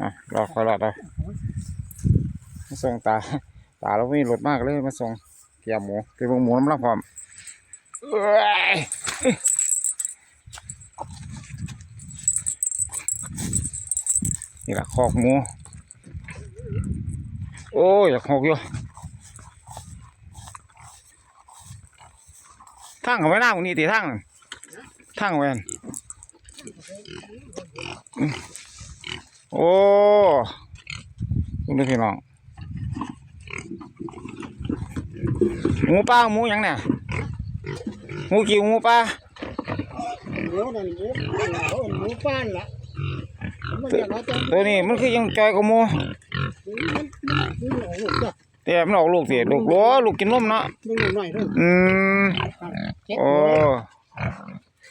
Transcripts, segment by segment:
อะรอคอยรอดเรามาส่งตา ตาเราไม่มีรถมากเลยมาส่งเกี่ยร์หมูเกี่ยร์หมูน้ำลังพร้อมนี่แหละคอกหมู โอ้ยอยากหกอยู่ทางเขาไม่น่าตรงนี้ตีทางนั่นทางเขาไม่นั่น โอ้ดูดิพี่น้องหมูป่าหมูยังเนี่ยหมูกิ่วหมูป่าหมูนั่นหมูหมูป้านละมันยังตัวนี้มันคือยังจอยกับหมูมันมันมันออกลูกจ้ะแต่มันออกลูกสิลูกโลลูกกินนมเนาะอืมโอ้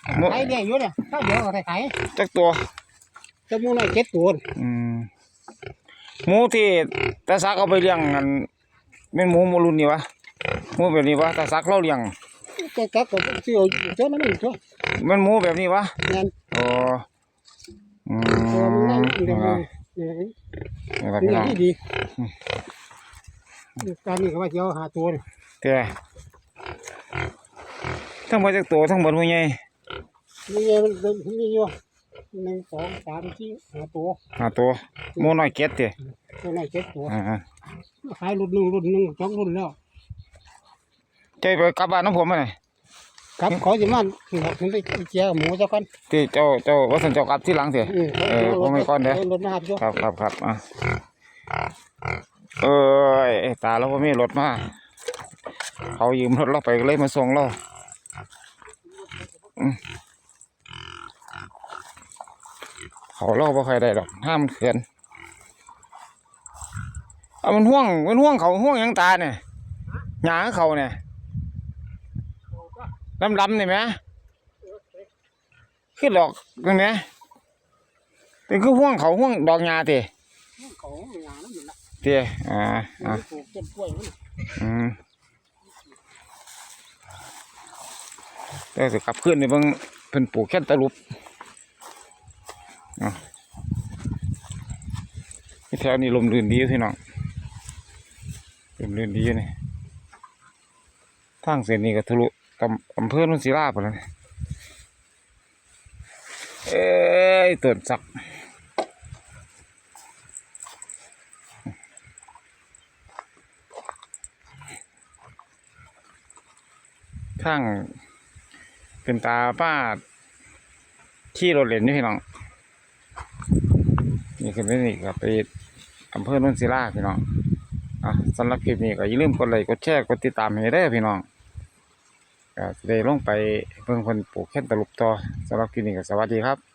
ตัวหมูขายได้อยู่เนี่ยถ้าเดียวเอาไปขายจักตัว จะหมูหน่อยเจ็ดตัวอืมหมูที่ตาซักเอาไปเลี้ยงกันเป็นหมูหมูรุ่นนี่วะหมูแบบนี้วะตาซักเราเลี้ยงก็กักก็ซื้อเอาเจ้ามันนี่ตัวมันหมูแบบนี้วะงานโอ้อืมตัวมันนั่งอยู่นี่ในวะมือนี่วะนี่พี่น้องดีดีการนี้ก็ว่าจะเอาหาตัวนี่เจ้ทั้งหมดจักตัวทั้งหมดมันใหญ่มีไงมันเป็นมีอยู่ หนึ่งสองสามสี่ห้าตัวห้าตัวหมูน้อยเก็ดเจ้ตัวไหนเจ็ดตัวอ่าขายรุ่นหนึ่งรุ่นหนึ่งสองรุ่นแล้วๆใจไปกลับบ้านน้องผมมาหน่อยครับขอสิมันถึงถึงได้เจียหมูเจ้ากันที่เจ้าเจ้าว่าสันเจ้ากลับที่หลังเถอะอืมเออผมไม่ก่อนเด้อรถมาครับจ้ะครับครับครับอะเอ้ยตาเราก็มีรถมาเขายืมรถเราไปก็เลยมาส่งเราอืม เขาเราบ่ใครได้ดอกห้ามนเขื่อนเอามันห่วงมันห่วงเขาห่วงหยังตาเนี่ยหยาเขาเนี่ยดำดำๆนี่ไหมคือดอกตรงนี้เป็นคือห่วงเขาห่วงดอกหญ้าติเขาหยานั่นมันละเตี้ยอ่าอ่าปลูกต้นกล้วยมันอืมแต่สิกลับขึ้นนี่เบิ่งเพิ่นปลูกแค่ตะลุบอะ ที่แถวนี้ลมรื่นดีอยู่พี่น้องลมรื่นดีนี่ทางเส้นนี้ก็ทะลุกำอำเภอโนนศิลาไปแล้วเอ้ยต้นสักทั้งเป็นตาป้าขี่รถเล่นนี่พี่น้อง นี่คือเป็นนี่ครับไปอำเภอโนนศิลาพี่น้องอะสำหรับคลิปนี้ก็อย่าลืมกดไลค์กดแชร์กดติดตามให้ได้พี่น้องก็จะได้ลงไปเพิ่งคนปลูกแค่ตะลุบต่อสำหรับคลิปนี้ก็สวัสดีครับ